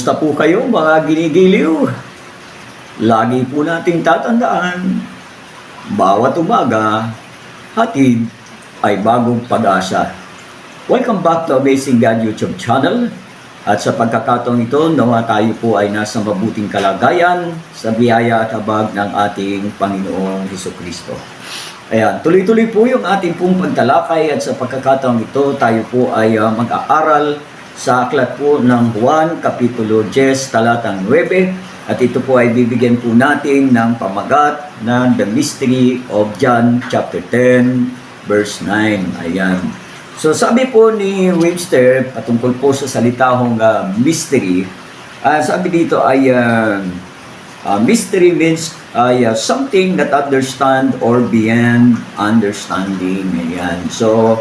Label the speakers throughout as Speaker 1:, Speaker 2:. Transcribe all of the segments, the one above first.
Speaker 1: Kumusta po kayo mga ginigiliw? Lagi po nating tatandaan, bawat umaga, hatid ay bagong pag-asa. Welcome back to Amazing God YouTube channel. At sa pagkakataong ito, nawa tayo po ay nasa mabuting kalagayan sa biyaya at habag ng ating Panginoong Heso Kristo. Ayan, tuloy-tuloy po yung ating pong pagtalakay at sa pagkakataong ito, tayo po ay uh, mag-aaral sa aklat po ng Juan, Kapitulo 10, talatang 9. At ito po ay bibigyan po natin ng pamagat ng The Mystery of John chapter 10, verse 9. Ayan. So sabi po ni Webster patungkol po sa salitahong uh, mystery, ah, sabi dito ay uh, uh, mystery means ay uh, something that understand or beyond understanding. Ayan. So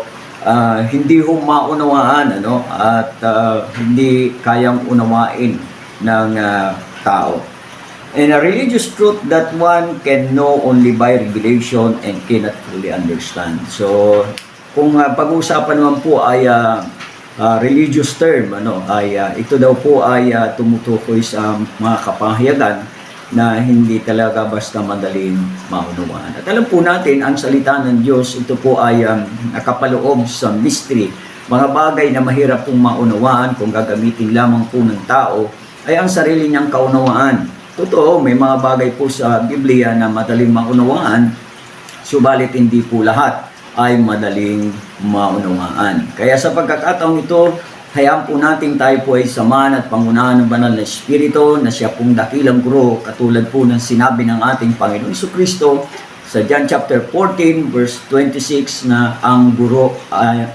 Speaker 1: ah, hindi ho maunawaan ano at ah, hindi kayang unawain ng ah, tao. And a religious truth that one can know only by revelation and cannot fully understand. So kung uh, pag-uusapan naman po ay ah, ah, religious term ano ay ah, ito daw po ay ah, tumutukoy sa mga kapahayagan na hindi talaga basta madaling maunawaan. At alam po natin ang salita ng Diyos ito po ay um, nakapaloob sa mystery mga bagay na mahirap pong maunawaan kung gagamitin lamang po ng tao ay ang sarili niyang kaunawaan. Totoo, may mga bagay po sa Biblia na madaling maunawaan, subalit hindi po lahat ay madaling maunawaan. Kaya sa pagkakataong ito, hayaan po natin tayo po ay samahan at pangunahan ng banal na Espiritu na siya pong dakilang guro katulad po ng sinabi ng ating Panginoon Iso Kristo sa John chapter 14 verse 26 na ang guro ay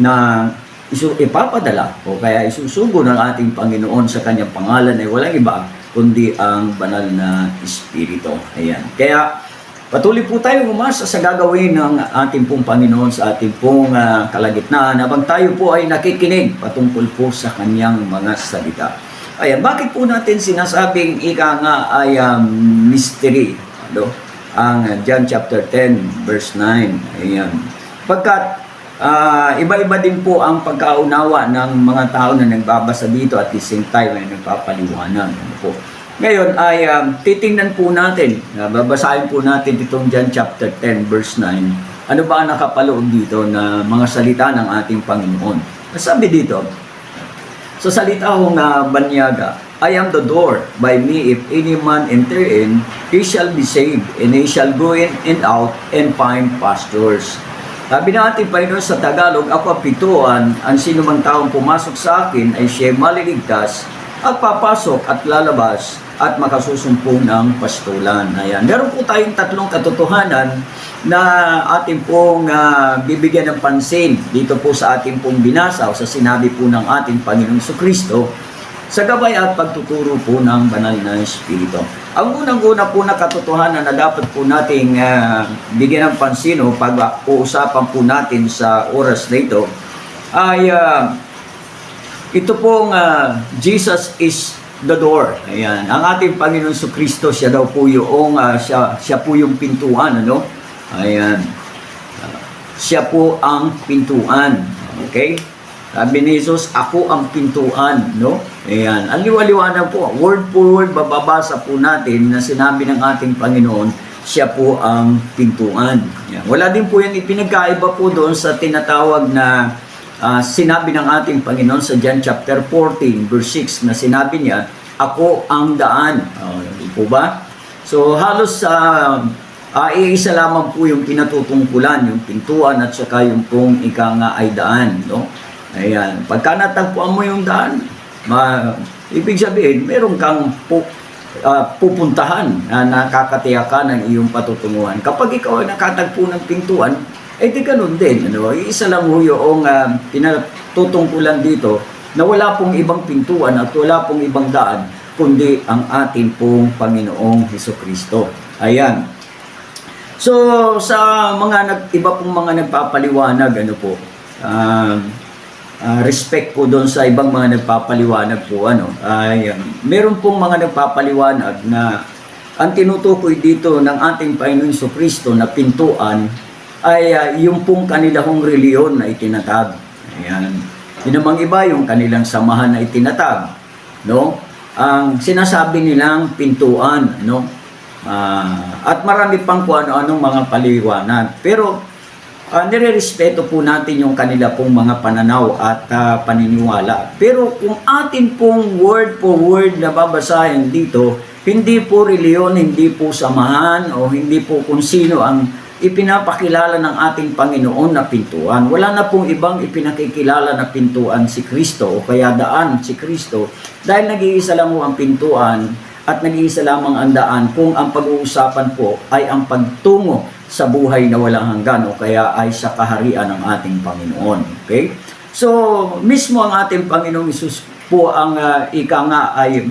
Speaker 1: na isu ipapadala o kaya isusugo ng ating Panginoon sa kanyang pangalan ay walang iba kundi ang banal na Espiritu. Ayan. Kaya Patuloy po tayo umasa sa gagawin ng ating pong Panginoon sa ating pong ah, kalagitnaan habang tayo po ay nakikinig patungkol po sa kanyang mga salita. Ayan, bakit po natin sinasabing ika nga ay um, mystery? Ano? Ang John chapter 10 verse 9. Ayan. Pagkat ah, iba-iba din po ang pagkaunawa ng mga tao na nagbabasa dito at the same time ay nagpapaliwanag. Ano po? Ngayon ay um, titingnan po natin, uh, babasahin po natin itong John chapter 10 verse 9. Ano ba ang nakapaloob dito na mga salita ng ating Panginoon? Sabi dito, sa salita kong uh, banyaga, I am the door. By me, if any man enter in, he shall be saved, and he shall go in and out and find pastures. Sabi ng ating Panginoon sa Tagalog, ako ang pituan, ang sino mang taong pumasok sa akin ay siya maliligtas at papasok at lalabas at makasusumpong ng pastulan. Ayan. Meron po tayong tatlong katotohanan na ating pong ah, bibigyan ng pansin dito po sa ating pong binasa o sa sinabi po ng ating Panginoong Kristo sa gabay at pagtuturo po ng banal na Espiritu. Ang unang-una po na katotohanan na dapat po nating ah, bigyan ng pansin o pag-uusapan po natin sa oras na ito ay ah, ito pong ah, Jesus is the door. Ayan. Ang ating Panginoon sa Kristo, siya daw po yung, ah, siya, siya po yung pintuan, ano? Ayan. Ah, siya po ang pintuan. Okay? Sabi ni Jesus, ako ang pintuan, no? Ayan. Ang liwaliwanag po, word for word, bababasa po natin na sinabi ng ating Panginoon, siya po ang pintuan. Ayan. Wala din po yung ipinagkaiba po doon sa tinatawag na Ah, sinabi ng ating Panginoon sa John chapter 14 verse 6 na sinabi niya, ako ang daan. Uh, po ba? So halos sa uh, iisa lamang po yung pinatutungkulan, yung pintuan at saka yung pong ika nga ay daan. No? Ayan. Pagka natagpuan mo yung daan, ma, ibig sabihin, meron kang pu, ah, pupuntahan na nakakatiyakan ng iyong patutunguhan. Kapag ikaw ay nakatagpo ng pintuan, eh di ganun din. Ano? Isa lang ho yung uh, pinatutungkulan dito na wala pong ibang pintuan at wala pong ibang daan kundi ang ating pong Panginoong Heso Kristo. Ayan. So, sa mga nag, iba pong mga nagpapaliwanag, ano po, um, uh, respect po doon sa ibang mga nagpapaliwanag po, ano, ay meron pong mga nagpapaliwanag na ang tinutukoy dito ng ating Panginoon Kristo na pintuan ay uh, yung pong kanilang reliyon na itinatag. Ayan. Yun namang iba, yung kanilang samahan na itinatag. no? Ang sinasabi nilang pintuan, no? Ah, at marami pang kung ano-anong mga paliwanag. Pero uh, nire-respeto po natin yung kanila pong mga pananaw at ah, paniniwala. Pero kung atin pong word for word na babasahin dito, hindi po reliyon, hindi po samahan o hindi po kung sino ang ipinapakilala ng ating Panginoon na pintuan. Wala na pong ibang ipinakikilala na pintuan si Kristo o kaya daan si Kristo dahil nag-iisa lang po ang pintuan at nag-iisa lamang ang daan kung ang pag-uusapan po ay ang pagtungo sa buhay na walang hanggan o kaya ay sa kaharian ng ating Panginoon. Okay? So, mismo ang ating Panginoong Isus po ang ah, ika nga ay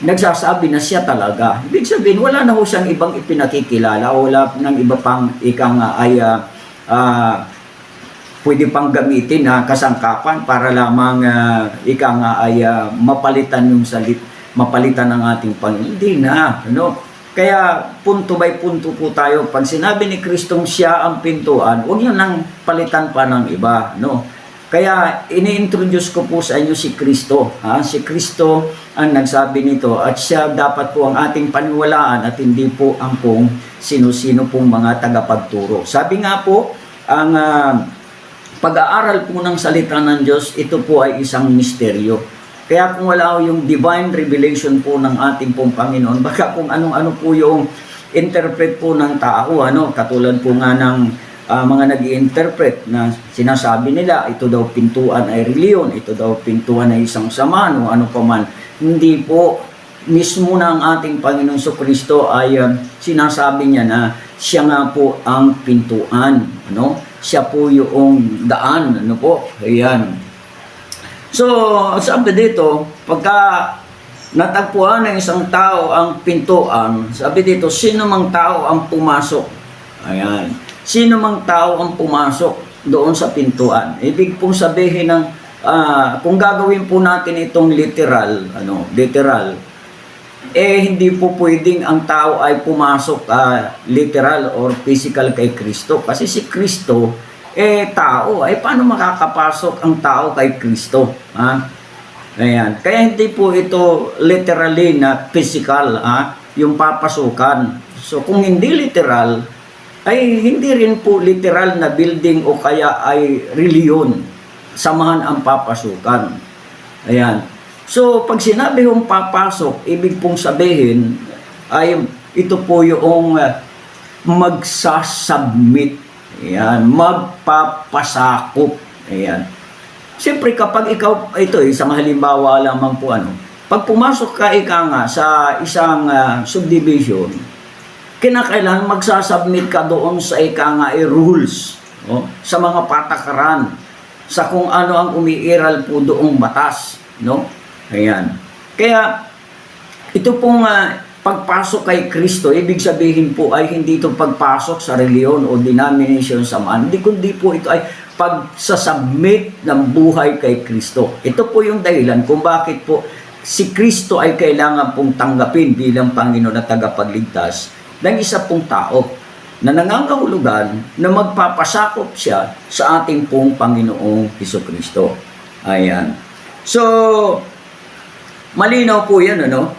Speaker 1: nagsasabi na siya talaga. Ibig sabihin, wala na ho siyang ibang ipinakikilala wala nang iba pang ika nga ay ah, ah, pwede pang gamitin na kasangkapan para lamang ah, ika nga ay ah, mapalitan yung salit, mapalitan ng ating Panginoon. Hindi na, ano? Kaya punto by punto po tayo. Pag sinabi ni Kristong siya ang pintuan, huwag niyo nang palitan pa ng iba, no? Kaya ini-introduce ko po sa inyo si Kristo. Ha? Si Kristo ang nagsabi nito at siya dapat po ang ating paniwalaan at hindi po ang kung sino-sino pong mga tagapagturo. Sabi nga po, ang ah, pag-aaral po ng salita ng Diyos, ito po ay isang misteryo. Kaya kung wala yung divine revelation po ng ating pong Panginoon, baka kung anong-ano po yung interpret po ng tao, ano, katulad po nga ng ah, mga nag interpret na sinasabi nila, ito daw pintuan ay reliyon, ito daw pintuan ay isang saman o ano pa man. Hindi po, mismo na ang ating Panginoon so Kristo ay ah, sinasabi niya na siya nga po ang pintuan, ano? Siya po yung daan, ano po? Ayan. So, sabi dito, pagka natagpuan ng isang tao ang pintuan, sabi dito, sino mang tao ang pumasok? Ayan. Sino mang tao ang pumasok doon sa pintuan? Ibig pong sabihin ng, ah, kung gagawin po natin itong literal, ano, literal, eh hindi po pwedeng ang tao ay pumasok ah, literal or physical kay Kristo. Kasi si Kristo, eh tao, ay paano makakapasok ang tao kay Kristo? Ha? Ayan. Kaya hindi po ito literally na physical, ha? yung papasukan. So kung hindi literal, ay hindi rin po literal na building o kaya ay reliyon. Samahan ang papasukan. Ayan. So, pag sinabi yung papasok, ibig pong sabihin ay ito po yung uh, magsasubmit. Ayan. Magpapasakop. Ayan. Siyempre, kapag ikaw, ito, isang halimbawa lamang po ano, pag pumasok ka ika nga sa isang ah, subdivision, kinakailangan magsasubmit ka doon sa ika nga eh, rules, oh, sa mga patakaran, sa kung ano ang umiiral po doong batas, no? Ayan. Kaya ito pong ah, pagpasok kay Kristo, ibig sabihin po ay hindi ito pagpasok sa reliyon o denomination sa man, hindi kundi po ito ay pagsasubmit ng buhay kay Kristo. Ito po yung dahilan kung bakit po si Kristo ay kailangan pong tanggapin bilang Panginoon at tagapagligtas ng isa pong tao na nangangahulugan na magpapasakop siya sa ating pong Panginoong Heso Kristo. Ayan. So, malinaw po yan, ano?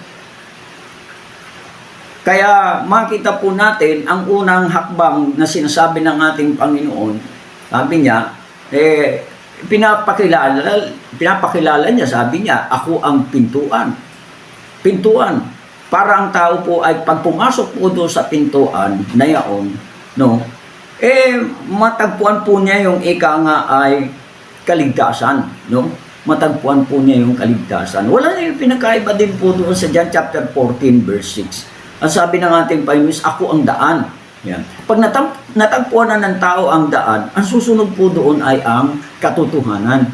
Speaker 1: Kaya makita po natin ang unang hakbang na sinasabi ng ating Panginoon. Sabi niya, eh, pinapakilala, pinapakilala niya, sabi niya, ako ang pintuan. Pintuan. Para ang tao po ay pag pumasok po doon sa pintuan na yaon, no, eh, matagpuan po niya yung ika nga ay kaligtasan, no? Matagpuan po niya yung kaligtasan. Wala na yung pinakaiba din po doon sa John chapter 14 verse 6. Ang sabi ng ating Panginoon ako ang daan. Yan. Pag natag natagpuan na ng tao ang daan, ang susunod po doon ay ang katotohanan.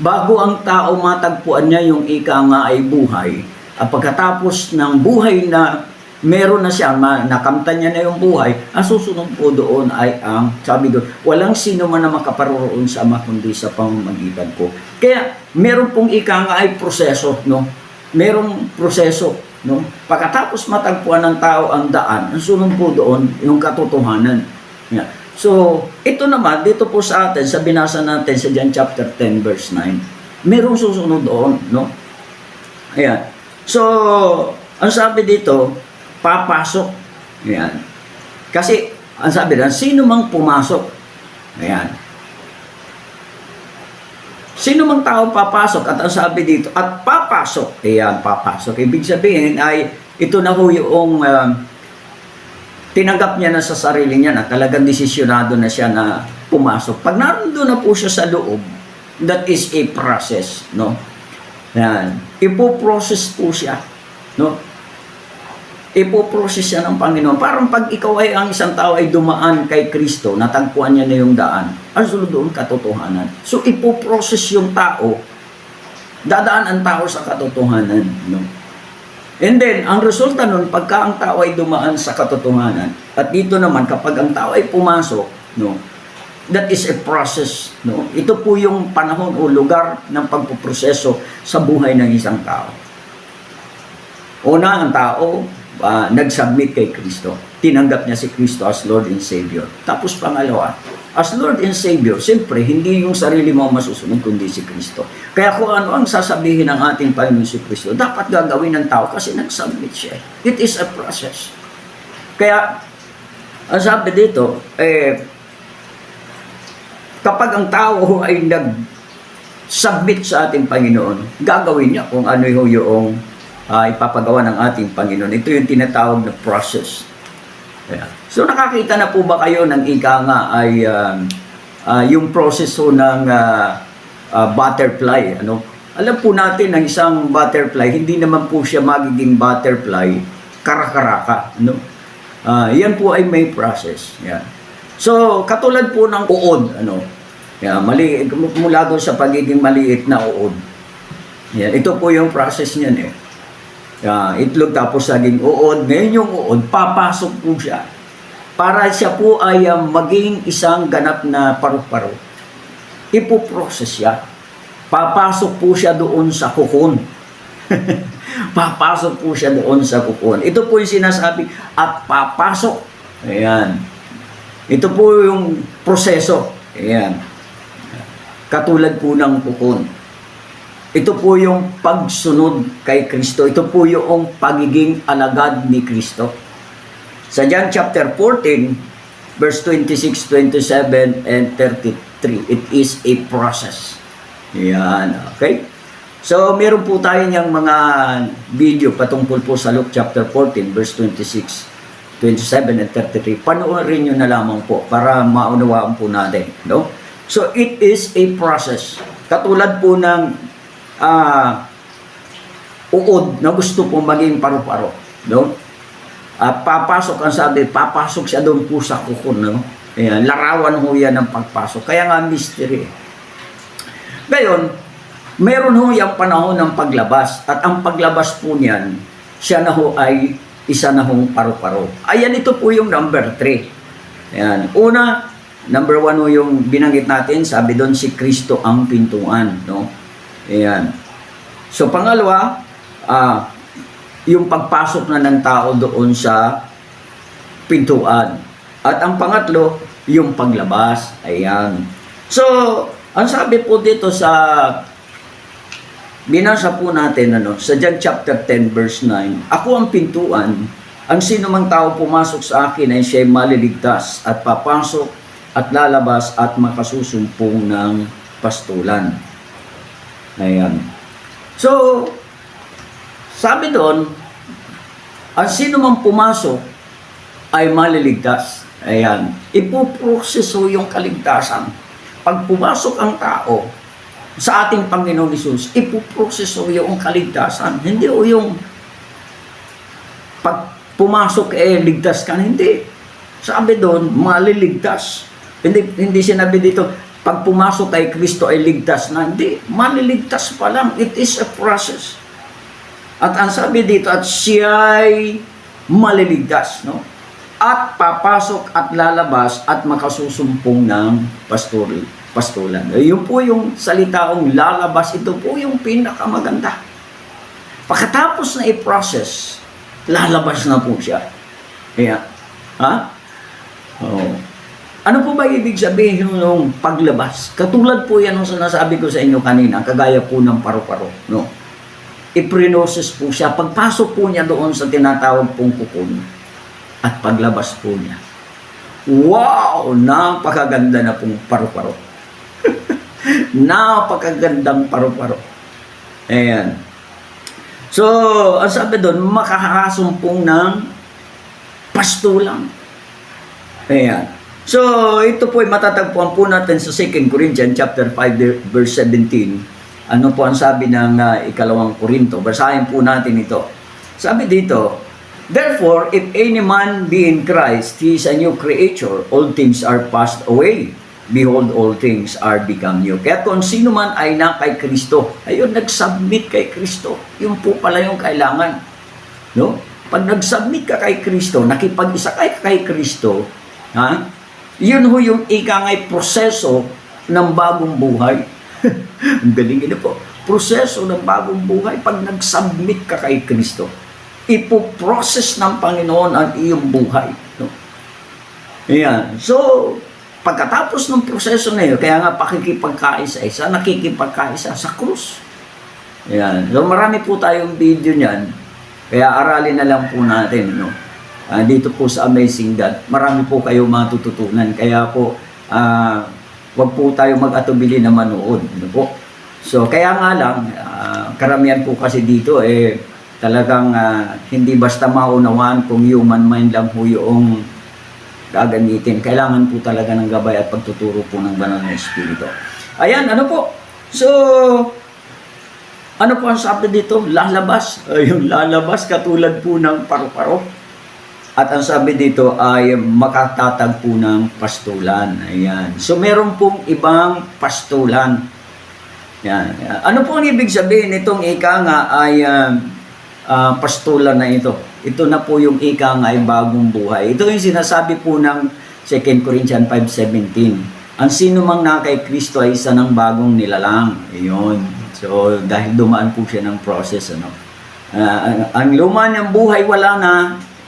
Speaker 1: Bago ang tao matagpuan niya yung ika nga ay buhay, at pagkatapos ng buhay na meron na siya, nakamtan niya na yung buhay, ang susunod po doon ay ang, sabi doon, walang sino man na makaparoroon sa Ama kundi sa pamamagitan ko. Kaya, meron pong ika nga ay proseso, no? Merong proseso, no? Pagkatapos matagpuan ng tao ang daan, ang sunod po doon, yung katotohanan. Yeah. So, ito naman, dito po sa atin, sa binasa natin sa John chapter 10 verse 9, merong susunod doon, no? Ayan. So, ang sabi dito, papasok. Ayan. Kasi, ang sabi na, sino mang pumasok. Ayan. Sino mang tao papasok at ang sabi dito, at papasok. Ayan, papasok. Ibig sabihin ay, ito na ho yung um, tinanggap niya na sa sarili niya na talagang desisyonado na siya na pumasok. Pag naroon na po siya sa loob, that is a process, no? Yan. Ipo-process po siya, no? Ipo-process siya ng Panginoon. Parang pag ikaw ay ang isang tao ay dumaan kay Kristo, natagpuan niya na yung daan, ang sunod doon katotohanan. So, ipo-process yung tao, dadaan ang tao sa katotohanan, no? And then, ang resulta nun, pagka ang tao ay dumaan sa katotohanan, at dito naman, kapag ang tao ay pumasok, no, that is a process. No? Ito po yung panahon o lugar ng pagpuproseso sa buhay ng isang tao. Una, ang tao, ah, nag-submit kay Kristo. Tinanggap niya si Kristo as Lord and Savior. Tapos pangalawa, as Lord and Savior, siyempre, hindi yung sarili mo masusunod, kundi si Kristo. Kaya kung ano ang sasabihin ng ating Panginoon si Kristo, dapat gagawin ng tao kasi nag-submit siya. It is a process. Kaya, ang sabi dito, eh, kapag ang tao ay nag-submit sa ating Panginoon, gagawin niya kung ano yung, ah, ipapagawa ng ating Panginoon. Ito yung tinatawag na process. Kaya, so nakakita na po ba kayo ng ika nga ay um, ah, yung process ho ng ah, ah, butterfly? Ano? Alam po natin ang isang butterfly, hindi naman po siya magiging butterfly karakaraka. Ano? Ah, yan po ay may process. Yan. So, katulad po ng uod, ano, yan, mali, mula doon sa pagiging maliit na uod. Yan, ito po yung process niyan eh. Yan, itlog tapos naging uod. Ngayon yung uod, papasok po siya. Para siya po ay um, maging isang ganap na paru-paro. Ipoprocess siya. Papasok po siya doon sa kukon. papasok po siya doon sa kukon. Ito po yung sinasabi, at papasok. Ayan. Ito po yung proseso. Ayan. Katulad po ng kukon. Ito po yung pagsunod kay Kristo. Ito po yung pagiging alagad ni Kristo. Sa John chapter 14, verse 26, 27, and 33, it is a process. Yan, okay? So, meron po tayo niyang mga video patungkol po sa Luke chapter 14, verse 26, 27 and 33. Panoorin nyo na lamang po para maunawaan po natin. No? So, it is a process. Katulad po ng ah uod na gusto po maging paru-paro. No? Ah, papasok ang sabi, papasok siya doon po sa kukun. No? Ayan, larawan ho yan ng pagpasok. Kaya nga mystery. Ngayon, meron ho yung panahon ng paglabas. At ang paglabas po niyan, siya na ho ay isa na hong paru-paro. Ayan, ito po yung number 3. Ayan. Una, number 1 ho yung binanggit natin, sabi doon si Kristo ang pintuan. No? Ayan. So, pangalawa, ah, yung pagpasok na ng tao doon sa pintuan. At ang pangatlo, yung paglabas. Ayan. So, ang sabi po dito sa binasa po natin ano, sa John chapter 10 verse 9, Ako ang pintuan, ang sino mang tao pumasok sa akin ay siya'y maliligtas at papasok at lalabas at makasusumpong ng pastulan. Ayan. So, sabi doon, ang sino mang pumasok ay maliligtas. Ayan. Ipoproseso yung kaligtasan. Pag pumasok ang tao sa ating Panginoong Isus, ipoproseso yung kaligtasan. Hindi o yung pag pumasok eh ligtas ka. Hindi. Sabi doon, maliligtas. Hindi, hindi sinabi dito, pag pumasok kay Kristo ay ligtas na. Hindi, maliligtas pa lang. It is a process. At ang sabi dito, at siya'y maliligtas, no? At papasok at lalabas at makasusumpong ng pastor, pastulan. Yun po yung salitaong lalabas, ito po yung pinakamaganda. Pagkatapos na i-process, lalabas na po siya. Kaya, ha? Oh. Ano po ba ibig sabihin ng paglabas? Katulad po yan ng sinasabi ko sa inyo kanina, kagaya po ng paru-paro. No? iprinosis po siya. Pagpasok po niya doon sa tinatawag pong kukun at paglabas po niya. Wow! Napakaganda na pong paru-paro. Napakagandang paru-paro. Ayan. So, ang sabi doon, makakasumpong ng pastulang. Ayan. So, ito po ay matatagpuan po natin sa 2 Corinthians chapter 5 verse 17. Ano po ang sabi ng ah, ikalawang Korinto? Basahin po natin ito. Sabi dito, Therefore, if any man be in Christ, he is a new creature. All things are passed away. Behold, all things are become new. Kaya kung sino man ay na kay Kristo, ayun, nag-submit kay Kristo. Yun po pala yung kailangan. No? Pag nag-submit ka kay Kristo, nakipag-isa kay kay Kristo, ha? Yun ho yung ikangay proseso ng bagong buhay. Ang galing ito po. Proseso ng bagong buhay pag nag-submit ka kay Kristo. Ipo-process ng Panginoon ang iyong buhay. No? Ayan. So, pagkatapos ng proseso na yun, kaya nga pakikipagkaisa-isa, nakikipagkaisa sa krus. Ayan. So, marami po tayong video niyan. Kaya aralin na lang po natin, no? Ah, dito po sa Amazing God, marami po kayo matututunan. Kaya po, ah, wag po tayo mag-atubili na manood. Ano po? So, kaya nga lang, ah, karamihan po kasi dito, eh, talagang ah, hindi basta maunawaan kung human mind lang po yung gagamitin. Kailangan po talaga ng gabay at pagtuturo po ng banal na Espiritu. Ayan, ano po? So, ano po ang sabi dito? Lalabas. Ayun, lalabas katulad po ng paru-paro. At ang sabi dito ay makatatag po ng pastulan. Ayan. So, meron pong ibang pastulan. Yan. Ano po ang ibig sabihin itong ika nga ay ah, ah, pastulan na ito? Ito na po yung ika nga ay bagong buhay. Ito yung sinasabi po ng 2 Corinthians 5.17. Ang sino mang na kay Kristo ay isa ng bagong nilalang. Ayun. So, dahil dumaan po siya ng process, ano. Ah, ang, luma niyang buhay wala na.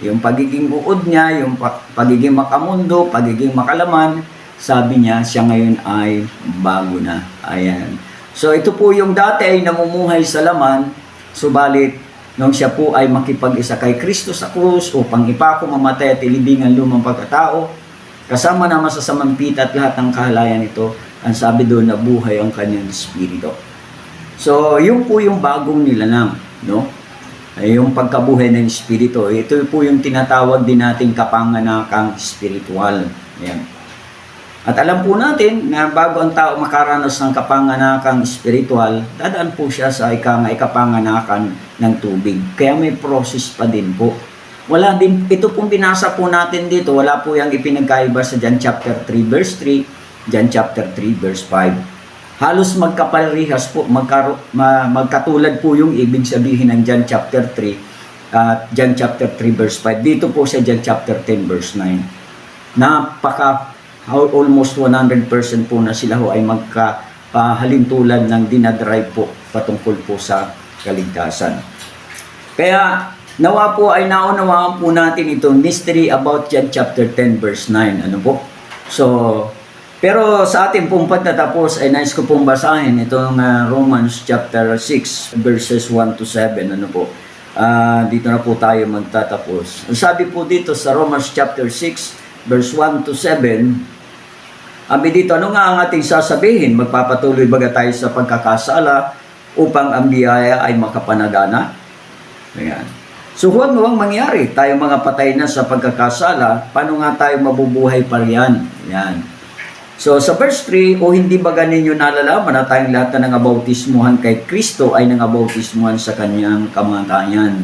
Speaker 1: Yung pagiging uod niya, yung pa- pagiging makamundo, pagiging makalaman, sabi niya, siya ngayon ay bago na. Ayan. So, ito po yung dati ay namumuhay sa laman, subalit, nung siya po ay makipag-isa kay Kristo sa krus upang ipako mamatay at ilibing ang lumang pagkatao, kasama na masasamang pita at lahat ng kahalayan ito, ang sabi doon na buhay ang kanyang espiritu. So, yun po yung bagong nilalang, no? Ay, yung pagkabuhay ng espiritu. Ito po yung tinatawag din nating kapanganakang spiritual. Ayan. At alam po natin na bago ang tao makaranas ng kapanganakang spiritual, dadaan po siya sa ikang ikapanganakan ng tubig. Kaya may process pa din po. Wala din, ito pong binasa po natin dito, wala po yung ipinagkaiba sa John chapter 3 verse 3, John chapter 3 verse 5. Halos magkaparehas po, magkaro, ma, magkatulad po yung ibig sabihin ng John chapter 3 at John chapter 3 verse 5. Dito po sa John chapter 10 verse 9. Napaka almost 100% po na sila ho ay magkahalintulad ng dinadrive po patungkol po sa kaligtasan. Kaya nawa po ay naunawaan po natin itong mystery about John chapter 10 verse 9. Ano po? So, pero sa ating pong pagtatapos ay nais ko pong basahin itong ah, Romans chapter 6 verses 1 to 7. Ano po? Ah, dito na po tayo magtatapos. Ang sabi po dito sa Romans chapter 6 verse 1 to 7, Abi dito, ano nga ang ating sasabihin? Magpapatuloy baga tayo sa pagkakasala upang ang biyaya ay makapanagana? Ayan. So huwag nawang mangyari. Tayo mga patay na sa pagkakasala, paano nga tayo mabubuhay pa riyan? Ayan. So sa verse 3, o hindi ba ninyo nalalaman na tayong lahat na nangabautismuhan kay Kristo ay nangabautismuhan sa kanyang kamatayan?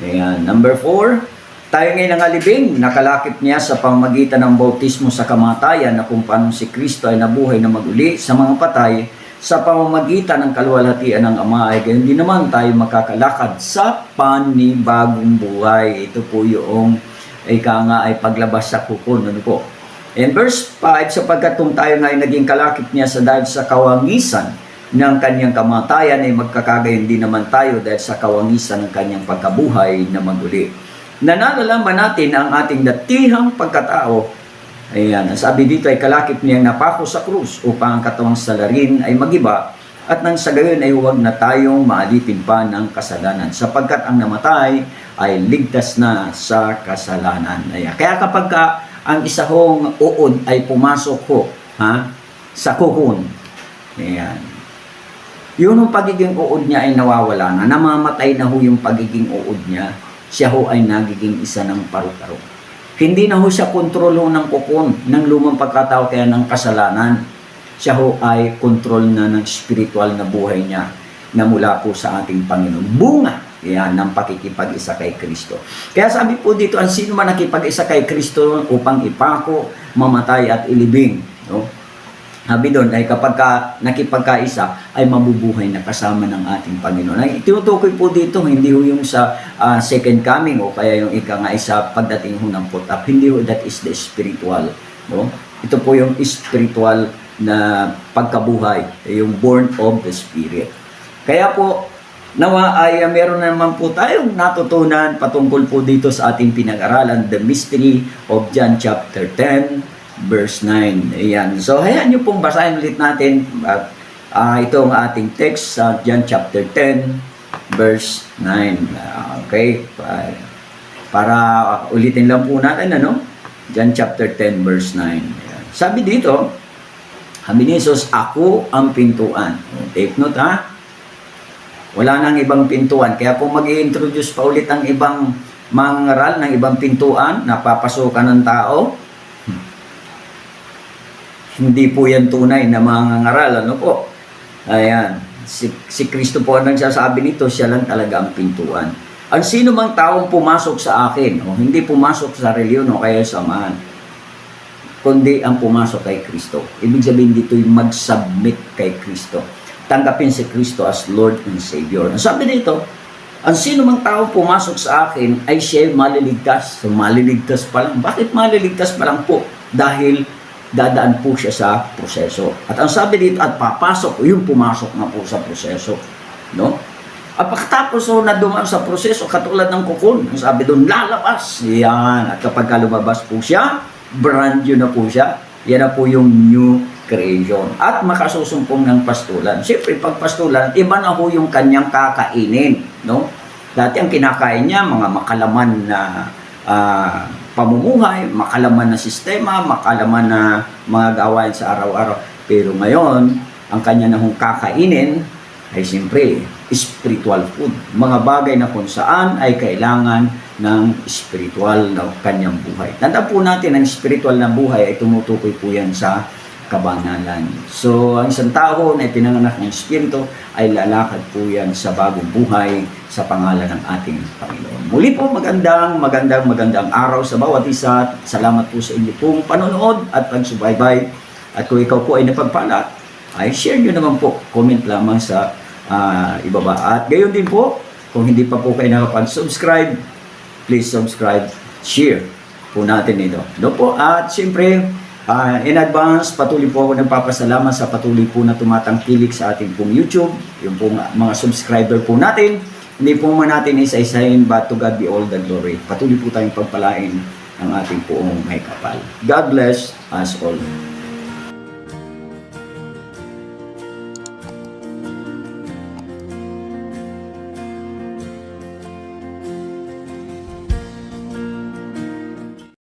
Speaker 1: Ayan. Number 4, tayo ngayon nangalibing, nakalakip niya sa pamagitan ng bautismo sa kamatayan na kung paano si Kristo ay nabuhay na maguli sa mga patay sa pamamagitan ng kaluwalhatian ng Ama ay gayon din naman tayo makakalakad sa panibagong buhay. Ito po yung ika nga ay paglabas sa kukon. Ano po? In verse 5, sapagkat kung tayo nga ay naging kalakip niya sa dahil sa kawangisan ng kanyang kamatayan ay magkakagayon din naman tayo dahil sa kawangisan ng kanyang pagkabuhay na maguli nanalalaman natin ang ating datihang pagkatao. Ayan, sabi dito ay kalakip niyang napako sa krus upang ang katawang salarin ay magiba At nang sa gayon ay huwag na tayong maalipin pa ng kasalanan sapagkat ang namatay ay ligtas na sa kasalanan. Ayan. Kaya kapag ka ang isa hong uod ay pumasok ho ha, sa kuhon, ayan, yun ang pagiging uod niya ay nawawala na, namamatay na ho yung pagiging uod niya, siya ho ay nagiging isa ng paru-paro. Hindi na ho siya kontrolo ng kukon, ng lumang pagkatao kaya ng kasalanan. Siya ho ay kontrol na ng spiritual na buhay niya na mula po sa ating Panginoon. Bunga yan ng pakikipag-isa kay Kristo. Kaya sabi po dito, ang sino man nakipag-isa kay Kristo upang ipako, mamatay at ilibing. No? Sabi doon ay kapag ka nakipagkaisa ay mabubuhay na kasama ng ating Panginoon. Ay tinutukoy po dito hindi ho yung sa ah, second coming o kaya yung ika nga isa pagdating ho ng put up. Hindi ho that is the spiritual, no? Ito po yung spiritual na pagkabuhay, yung born of the spirit. Kaya po Nawa ay uh, meron na naman po tayong natutunan patungkol po dito sa ating pinag-aralan, the mystery of John chapter 10, verse 9. Ayan. So, hayaan nyo pong basahin ulit natin uh, uh, itong ating text sa John chapter 10, verse 9. Uh, okay? Pa- para ulitin lang po natin, ano? John chapter 10, verse 9. Ayan. Sabi dito, sabi ni Jesus, ako ang pintuan. Take note, ha? Wala nang ibang pintuan. Kaya kung mag introduce pa ulit ang ibang mangaral ng ibang pintuan na papasukan ng tao, hindi po yan tunay na mangangaral. Ano po? Ayan. Si, si Kristo po ang nagsasabi nito, siya lang talaga ang pintuan. Ang sino mang taong pumasok sa akin, o hindi pumasok sa reliyon o kaya samahan, kundi ang pumasok kay Kristo. Ibig sabihin dito yung mag-submit kay Kristo. Tanggapin si Kristo as Lord and Savior. Ang sabi dito, ang sino mang tao pumasok sa akin ay siya maliligtas. So, maliligtas pa lang. Bakit maliligtas pa lang po? Dahil dadaan po siya sa proseso. At ang sabi dito, at papasok, yung pumasok na po sa proseso. No? At pagkatapos na dumaan sa proseso, katulad ng kukun, ang sabi doon, lalabas. Yan. At kapag ka lumabas po siya, brand new na po siya. Yan na po yung new creation. At makasusumpong ng pastulan. Siyempre, pag pastulan, iba na ho yung kanyang kakainin. No? Dati ang kinakain niya, mga makalaman na ah, pamumuhay, makalaman na sistema, makalaman na mga gawain sa araw-araw. Pero ngayon, ang kanya na hong kakainin ay siyempre spiritual food. Mga bagay na kung saan ay kailangan ng spiritual na kanyang buhay. Tandaan po natin, ang spiritual na buhay ay tumutukoy po yan sa kabanalan. So, ang isang tao na ipinanganak ng Espiritu ay lalakad po yan sa bagong buhay sa pangalan ng ating Panginoon. Muli po, magandang, magandang, magandang araw sa bawat isa. Salamat po sa inyo pong panonood at pagsubaybay. At kung ikaw po ay napagpala, ay share nyo naman po. Comment lamang sa ah, ibaba. At gayon din po, kung hindi pa po kayo nakapag-subscribe, please subscribe, share po natin ito. No po, at siyempre, ah, in advance, patuloy po ako nagpapasalamat sa patuloy po na tumatangkilik sa ating pong YouTube, yung pong mga subscriber po natin. Hindi po man natin isa-isahin, but to God be all the glory. Patuloy po tayong pagpalain ng ating poong may kapal. God bless us all.